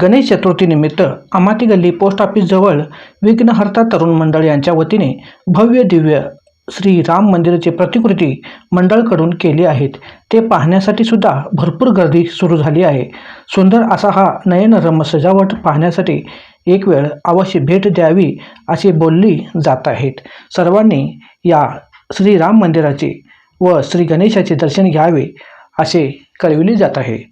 गणेश चतुर्थीनिमित्त अमाती गल्ली पोस्ट ऑफिसजवळ विघ्नहर्ता तरुण मंडळ यांच्या वतीने भव्य दिव्य श्री राम मंदिराची प्रतिकृती मंडळकडून केली आहेत. ते पाहण्यासाठी सुद्धा भरपूर गर्दी सुरू झाली आहे. सुंदर असा हा नयनरम्य सजावट पाहण्यासाठी एक वेळ अवश्य भेट द्यावी अशी बोलली जात आहेत. सर्वांनी या श्री राम मंदिराचे व श्री गणेशाचे दर्शन घ्यावे असे कळविले जात आहे.